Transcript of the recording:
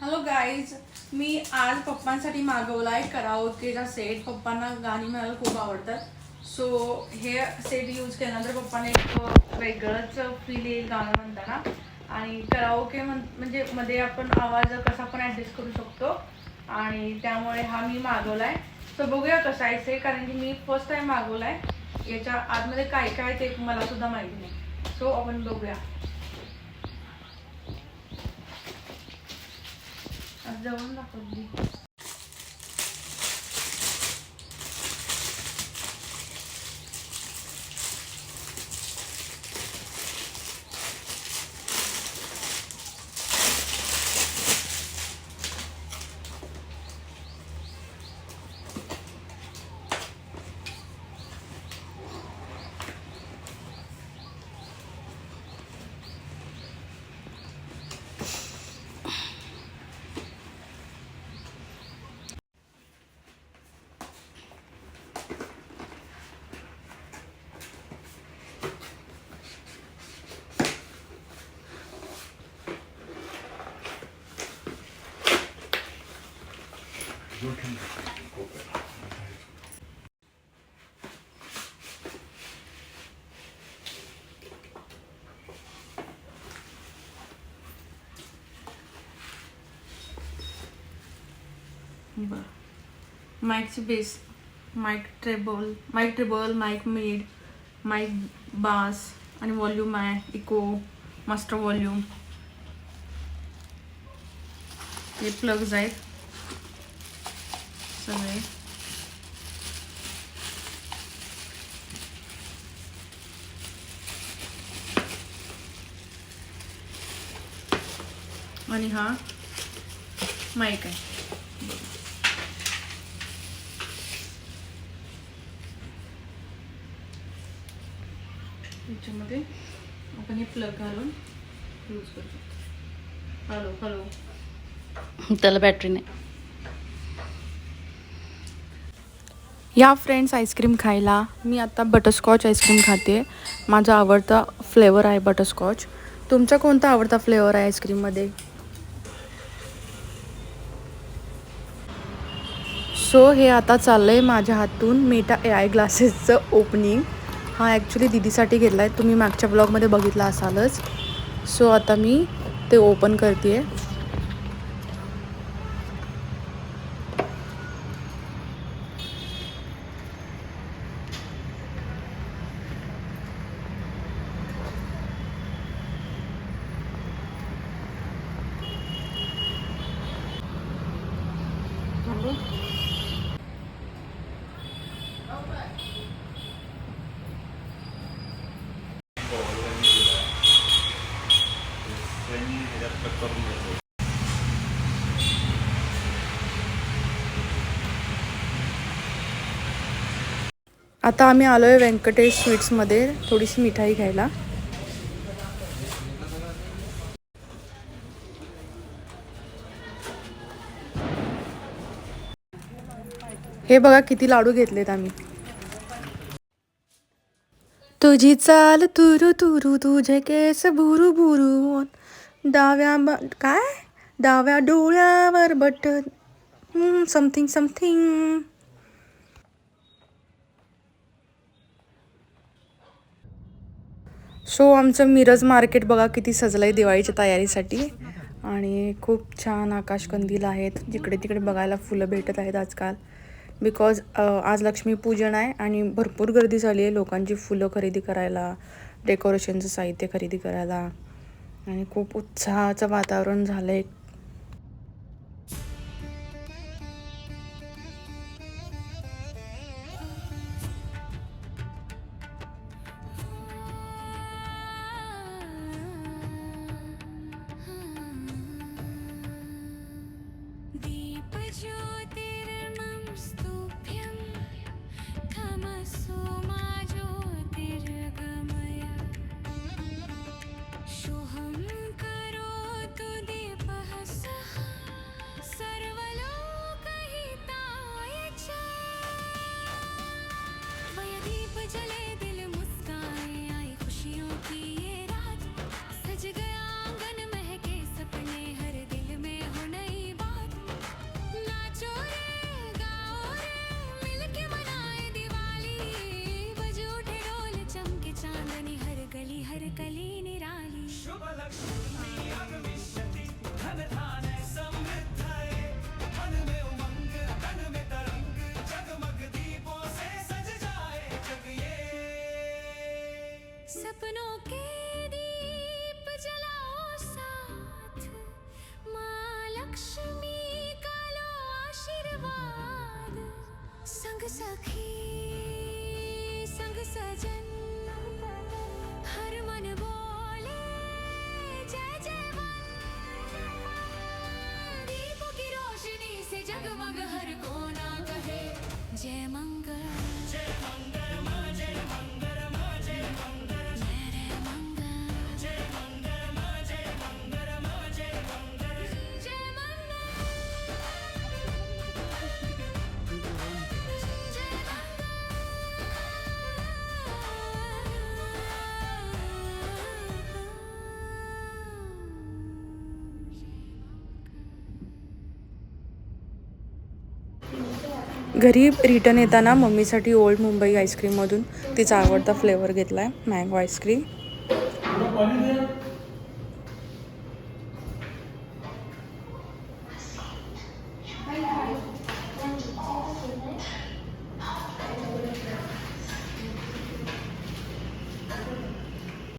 Hello guys मी आज पप्पांसाठी मागवला आहे कराओकेचा सेट पप्पांना गाणी म्हणायला खूप आवडतात. सो हे सेट यूज केल्यानंतर पप्पाने एक वेगळंच फील येईल गाणं म्हणताना. आणि कराओके म्हण म्हणजे मध्ये आपण आवाज कसा पण ॲडजस्ट करू शकतो. आणि त्यामुळे हा मी मागवला आहे तर बघूया कसा आहे सेट कारण की मी फर्स्ट टाइम मागवला आहे याच्या आतमध्ये काय काय ते मला सुद्धा माहिती नाही. सो आपण बघूया. आज जवळून दाखवली बर. माईकची bass mic treble mic treble mic mid mic bass आणि व्हॉल्यूम आहे इको मास्टर व्हॉल्यूम हे प्लग्स आहेत. सगळे. आणि हा माईक आहे. याच्यामध्ये आपण हे प्लग घालून यूज करू शकतो. हॅलो हॅलो त्याला बॅटरी नाही. या फ्रेंड्स आईस्क्रीम खायला मी आता बटरस्कॉच आईस्क्रीम खाते. माझा आवडता फ्लेवर आहे बटरस्कॉच तुमचा कोणता आवडता फ्लेवर आहे आईस्क्रीममध्ये सो हे आता चाललं आहे माझ्या हातून मेटा ए आय ग्लासेसचं ओपनिंग हा ॲक्च्युली दिदीसाठी घेतला आहे तुम्ही मागच्या ब्लॉगमध्ये बघितला असालच. सो आता मी ते ओपन करते आहे आता आम्ही आलो आहे व्यंकटेश स्वीट्समध्ये थोडीशी मिठाई घ्यायला. हे बघा किती लाडू घेतलेत आम्ही. तुझी चाल तुरु तुरु तुझे केस बुरु बुरु डाव्या ब- काय? डाव्या डोळ्यावर बट समथिंग समथिंग सो आमचं मिरज मार्केट बघा किती सजलं आहे दिवाळीच्या तयारीसाठी. आणि खूप छान आकाशकंदील आहेत. जिकडे तिकडे बघायला फुलं भेटत आहेत आजकाल. बिकॉज आज लक्ष्मीपूजन आहे आणि भरपूर गर्दी झाली आहे लोकांची फुलं खरेदी करायला डेकोरेशनचं साहित्य खरेदी करायला. आणि खूप उत्साहाचं वातावरण झालं आहे सखी संग सजन हर मन बोले जय जयवन दीपों की रोशनी से जगमग हर कोना कहे। जय मंगल। जय मंगल जय मंगल। घरी रिटर्न येताना मम्मीसाठी ओल्ड मुंबई आईस्क्रीममधून तिचा आवडता फ्लेवर घेतला आहे मँगो आईस्क्रीम.